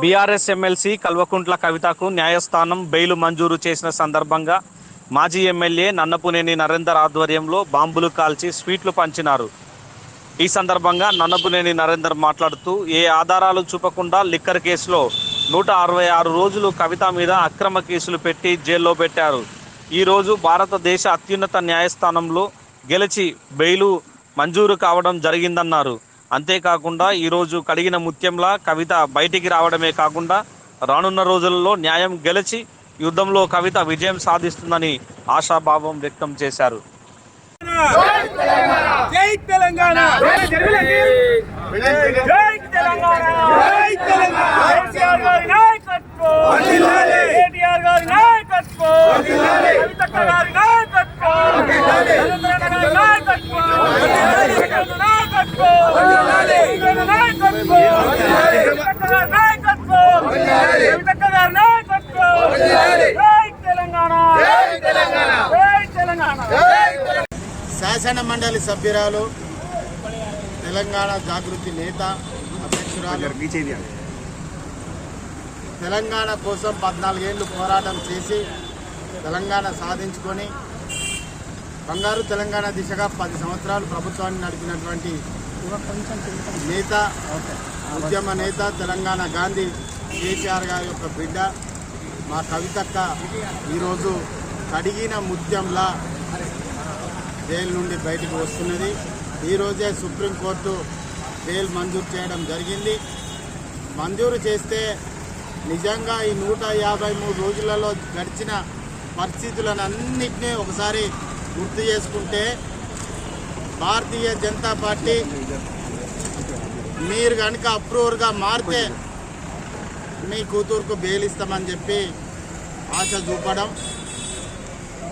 BRS MLC Kalvakuntla కవితకు న్యాయస్థానం bail మంజూరు చేసిన సందర్భంగా మాజీ ఎమ్మెల్యే నన్నపునేని నరేందర్ ఆధ్వర్యంలో బాంబులు కాల్చి స్వీట్లు పంచినారు. ఈ సందర్భంగా నన్నపునేని నరేందర్ మాట్లాడుతూ ఏ ఆధారాలు చూపకుండా లిక్కర్ కేసులో నూట అరవై ఆరు రోజులు కవిత మీద అక్రమ కేసులు పెట్టి జైల్లో పెట్టారు. ఈరోజు భారతదేశ అత్యున్నత న్యాయస్థానంలో గెలిచి బెయిలు మంజూరు కావడం జరిగిందన్నారు. అంతేకాకుండా ఈరోజు కడిగిన ముత్యంలా కవిత బయటికి రావడమే కాకుండా రానున్న రోజులలో న్యాయం గెలిచి యుద్ధంలో కవిత విజయం సాధిస్తుందని ఆశాభావం వ్యక్తం చేశారు జై తెలంగాణ జై తెలంగాణ జై తెలంగాణ కేసీఆర్ గారి నాయకత్వం కేటీఆర్ గారి నాయకత్వం కవితక్క గారి నాయకత్వం నరేంద్ర గారి నాయకత్వం కవితక్క నాయకత్వం కవితక్క నాయకత్వం కవితక్క గారి నాయకత్వం కవితక్క గారి నాయకత్వం జై తెలంగాణ జై తెలంగాణ జై తెలంగాణ శాసన మండలి సభ్యురాలు తెలంగాణ జాగృతి నేత అధ్యక్షురాలు. తెలంగాణ కోసం పద్నాలుగేళ్ళు పోరాటం చేసి తెలంగాణ సాధించుకొని బంగారు తెలంగాణ దిశగా పది సంవత్సరాలు ప్రభుత్వాన్ని నడిపినటువంటి నేత ఉద్యమ నేత తెలంగాణ గాంధీ కేసీఆర్ గారి యొక్క బిడ్డ మా కవితక్క ఈరోజు కడిగిన ముత్యంలా జైలు నుండి బయటకు వస్తున్నది. ఈరోజే సుప్రీంకోర్టు బెయిల్ మంజూరు చేయడం జరిగింది. మంజూరు చేస్తే నిజంగా ఈ నూట యాభై మూడు రోజులలో గడిచిన పరిస్థితులను అన్నింటినీ ఒకసారి గుర్తు చేసుకుంటే భారతీయ జనతా పార్టీ మీరు కనుక అప్రూవర్గా మారితే మీ కూతురుకు బెయిల్ ఇస్తామని చెప్పి ఆశ చూపడం.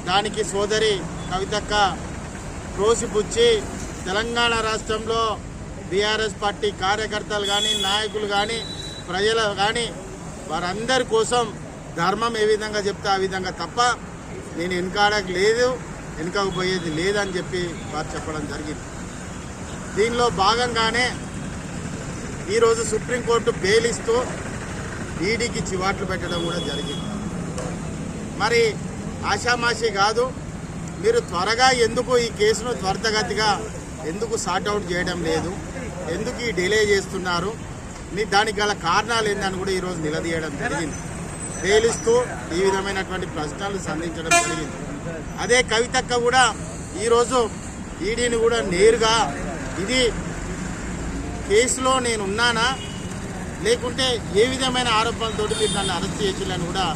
దానికి సోదరి కవితక్క రోసిపుచ్చి తెలంగాణ రాష్ట్రంలో బీఆర్ఎస్ పార్టీ కార్యకర్తలు కానీ నాయకులు కానీ ప్రజలు కానీ వారందరి కోసం ధర్మం ఏ విధంగా చెప్తే ఆ విధంగా తప్ప నేను వెనుకాడకు లేదు వెనుకకు పోయేది లేదని చెప్పి వారు చెప్పడం జరిగింది. దీనిలో భాగంగానే ఈరోజు సుప్రీంకోర్టు బెయిల్ ఇస్తూ ఈడీకి చివాట్లు పెట్టడం కూడా జరిగింది. మరి ఆషామాషి కాదు మీరు త్వరగా ఎందుకు ఈ కేసును త్వరితగతిగా ఎందుకు సార్ట్అవుట్ చేయడం లేదు? ఎందుకు ఈ డిలే చేస్తున్నారు? మీ దానికి గల కారణాలు ఏందని కూడా ఈరోజు నిలదీయడం జరిగింది. తేలిస్తూ ఈ విధమైనటువంటి ప్రశ్నలు సంధించడం జరిగింది. అదే కవితక్క కూడా ఈరోజు ఈడీని కూడా నేరుగా ఇది కేసులో నేను ఉన్నానా లేకుంటే ఏ విధమైన ఆరోపణలతోటి మీరు నన్ను అరెస్ట్ చేసిల్లని కూడా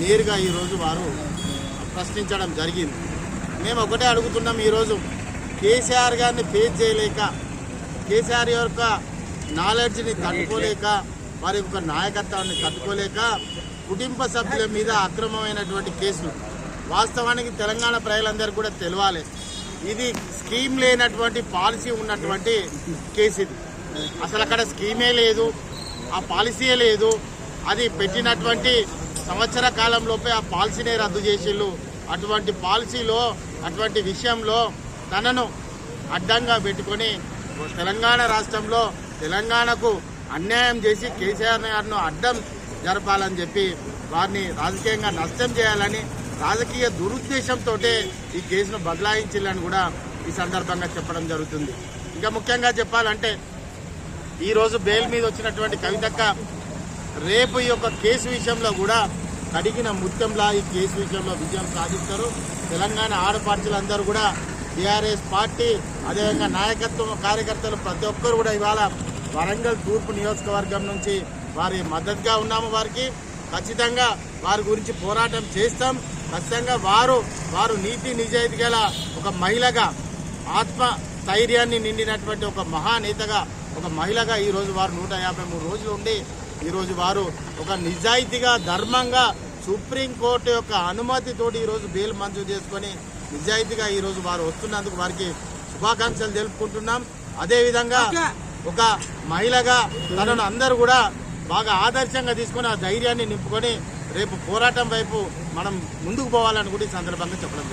నేరుగా ఈరోజు వారు ప్రశ్నించడం జరిగింది. మేము ఒకటే అడుగుతున్నాం ఈరోజు. కేసీఆర్ గారిని ఫేస్ చేయలేక కేసీఆర్ యొక్క నాలెడ్జ్ని తట్టుకోలేక వారి యొక్క నాయకత్వాన్ని తట్టుకోలేక కుటుంబ సభ్యుల మీద అక్రమమైనటువంటి కేసులు. వాస్తవానికి తెలంగాణ ప్రజలందరూ కూడా తెలవాలి. ఇది స్కీమ్ లేనటువంటి పాలసీ ఉన్నటువంటి కేసు ఇది. అసలు అక్కడ స్కీమే లేదు ఆ పాలసీయే లేదు. అది పెట్టినటువంటి సంవత్సర కాలంలోపే ఆ పాలసీనే రద్దు చేసిళ్ళు. అటువంటి పాలసీలో అటువంటి విషయంలో తనను అడ్డంగా పెట్టుకొని తెలంగాణ రాష్ట్రంలో తెలంగాణకు అన్యాయం చేసి కేసీఆర్ గారిను అడ్డం జరపాలని చెప్పి వారిని రాజకీయంగా నష్టం చేయాలని రాజకీయ దురుద్దేశంతో ఈ కేసును బదలాయించాలని కూడా ఈ సందర్భంగా చెప్పడం జరుగుతుంది. ఇంకా ముఖ్యంగా చెప్పాలంటే ఈరోజు బెయిల్ మీద వచ్చినటువంటి కవితక్క రేపు ఈ యొక్క కేసు విషయంలో కూడా కడిగిన ముత్యంలా ఈ కేసు విషయంలో విజయం సాధిస్తారు. తెలంగాణ ఆడపడుచులందరూ కూడా టీఆర్ఎస్ పార్టీ అదేవిధంగా నాయకత్వం కార్యకర్తలు ప్రతి ఒక్కరు కూడా ఇవాళ వరంగల్ తూర్పు నియోజకవర్గం నుంచి వారి మద్దతుగా ఉన్నాము వారికి. ఖచ్చితంగా వారి గురించి పోరాటం చేస్తాం. ఖచ్చితంగా వారు వారు నీతి నిజాయితీ గల ఒక మహిళగా ఆత్మ ధైర్యాన్ని నిండినటువంటి ఒక మహానేతగా ఒక మహిళగా ఈరోజు వారు నూట యాభై మూడు రోజులు ఉండి ఈరోజు వారు ఒక నిజాయితీగా ధర్మంగా సుప్రీంకోర్టు యొక్క అనుమతితోటి ఈరోజు బెయిల్ మంజూరు చేసుకొని నిజాయితీగా ఈరోజు వారు వస్తున్నందుకు వారికి శుభాకాంక్షలు తెలుపుకుంటున్నాం. అదేవిధంగా ఒక మహిళగా తనను అందరూ కూడా బాగా ఆదర్శంగా తీసుకొని ఆ ధైర్యాన్ని నింపుకొని రేపు పోరాటం వైపు మనం ముందుకు పోవాలని కూడా ఈ సందర్భంగా చెప్పడం.